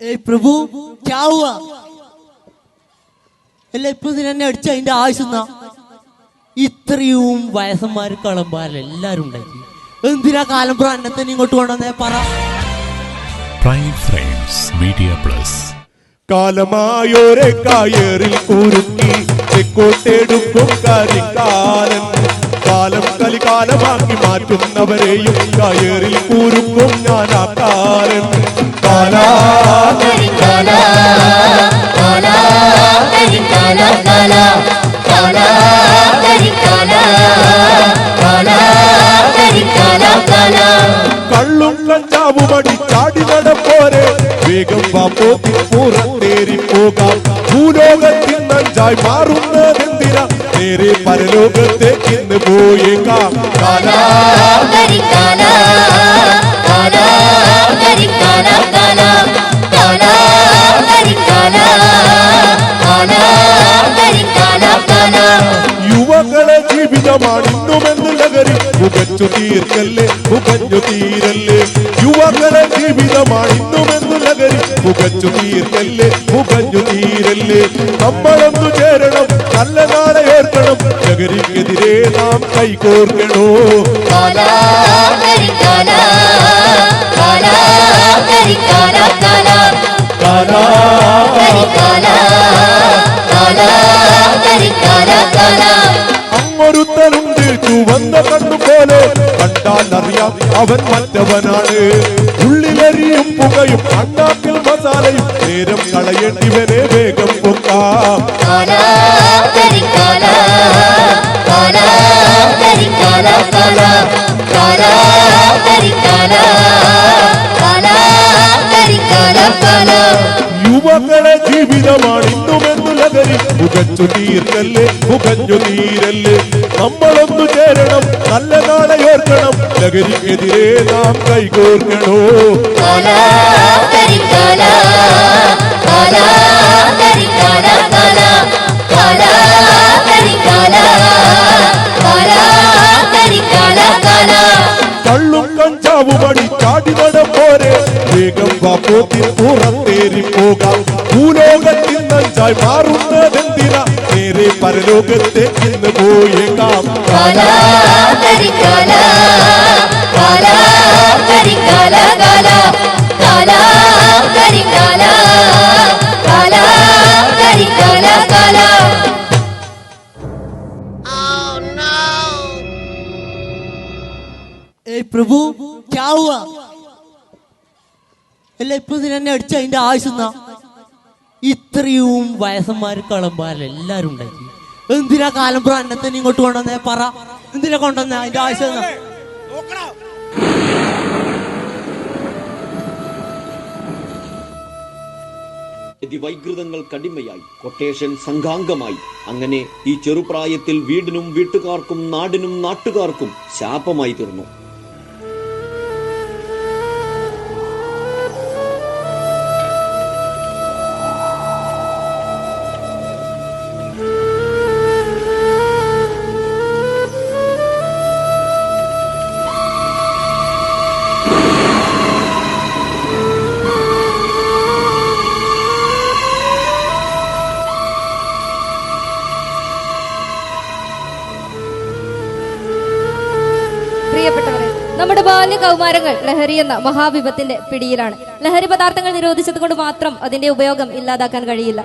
ഏയ് പ്രഭു ക്യാ ഹുവാ അല്ല ഇപ്പൊ എന്നെ അടിച്ച അതിന്റെ ആവശ്യം ഇത്രയും വയസ്സന്മാർ കളമ്പാരല്ല എല്ലാരും ഉണ്ടാക്കി. എന്തിനാ കാലംപുറ എന്നെ തന്നെ ഇങ്ങോട്ട് കൊണ്ടുവന്നേ? പറ. പ്രൈം ഫ്രെയിംസ് മീഡിയ പ്ലസ് കാലമായോരെ കായറിൽ കുരുക്കി തെക്കോട്ടെടുക്കും കരിക്കാലൻ കാലം കലികാലമാക്കി മാറ്റുന്നവരെയും കയറിൽ കൂരുക്കും ഞാൻ ആ കാലാ കരിക്കാല കാല കരിക്കാല കാല കാല കരിക്കാല കാല കരിക്കാല കാല. കള്ളും കഞ്ചാവുമടി ചാടി നടപ്പോരെ. വേഗം വാപ്പോത്തി പുറത്തേറി പോകാം. ഭൂലോകത്തിൽ നഞ്ചായി മാറുന്നതെന്തിന നേരെ പരലോകത്തേക്ക് ഇന്ന് പോയേക്കാം. യുവകളെ ജീവിതമാണ് ഇന്നുമെന്ന് ലഹരി പുകച്ചു തീർക്കല്ലേ പുകഞ്ഞു തീരല്ലേ? യുവകളെ ജീവിതമാണ് ഇന്നുമെന്ന് ലഹരി പുകച്ചു തീർക്കല്ലേ പുകഞ്ഞു തീരല്ലേ? നമ്മളൊന്നു ചേരണം നല്ല നാളെ ഓർക്കണം ലഹരിക്കെതിരെ നാം കൈകോർക്കണോ കാല കരിക്കാല കാല കരിക്കാല കാല കാലാ കരിക്കാല കാല കരിക്കാല കാല അങ്ങൊരുത്തനുണ്ട് ചുവന്ന കണ്ണുപോലെ കണ്ടാൽ അറിയാം അവൻ മറ്റവനാണ് ഉള്ളിലരിയും പുകയും അണ്ണാക്കിൽ മസാലയും നേരം കളയേണ്ടിവനെ വേഗം പൊക്കാം യുവകളെ ജീവിതമാണ് ഇന്നുമെന്നു ലഹരി പുകച്ചു തീർക്കല്ലേ പുകഞ്ഞു തീരല്ലേ നമ്മളൊന്നു ചേരണം നല്ല നാളെ ഓർക്കണം ലഹരിക്കെതിരെ നാം കൈകോർക്കണോ കാല കരിക്കാല കാല കരിക്കാല കാല കാല കരിക്കാല കാല കരിക്കാല കാല കള്ളും കഞ്ചാവും അടി ചാടി നടപ്പോരെ വേഗം വാപ്പോത്തിൽ പുറത്തേറി പോകാം ഭൂലോകത്തിൽ നഞ്ചായി മാറുന്നതെന്തിന നേരെ പരലോകത്തേക്ക് ഇന്ന് പോയേക്കാം കാല കരിക്കാല കാല കരിക്കാല കാല കാല കരിക്കാല കാല കരിക്കാല കാല ഏയ് പ്രഭു ക്യാ ഹുവാ അല്ല ഇപ്പൊ എന്നെ അടിച്ച അതിന്റെ ആവശ്യം ഇത്രയും വയസ്സന്മാര് കളമ്പാരല്ല എല്ലാരും ഉണ്ടാക്കി. എന്തിനാ കാലംപുറം അന്നെ തന്നെ ഇങ്ങോട്ട് കൊണ്ടുവന്നേ? പറ. എന്തിനാ കൊണ്ടുവന്നേ? അതിന്റെ ആവശ്യം? വൈകൃതങ്ങൾ കടിമയായി കൊട്ടേഷൻ സംഘാംഗമായി. അങ്ങനെ ഈ ചെറുപ്രായത്തിൽ വീടിനും വീട്ടുകാർക്കും നാടിനും നാട്ടുകാർക്കും ശാപമായി തീർന്നു. ബാല്യ കൗമാരങ്ങൾ ലഹരി എന്ന മഹാവിപത്തിന്റെ പിടിയിലാണ്. ലഹരി പദാർത്ഥങ്ങൾ നിരോധിച്ചത് കൊണ്ട് മാത്രം അതിന്റെ ഉപയോഗം ഇല്ലാതാക്കാൻ കഴിയില്ല.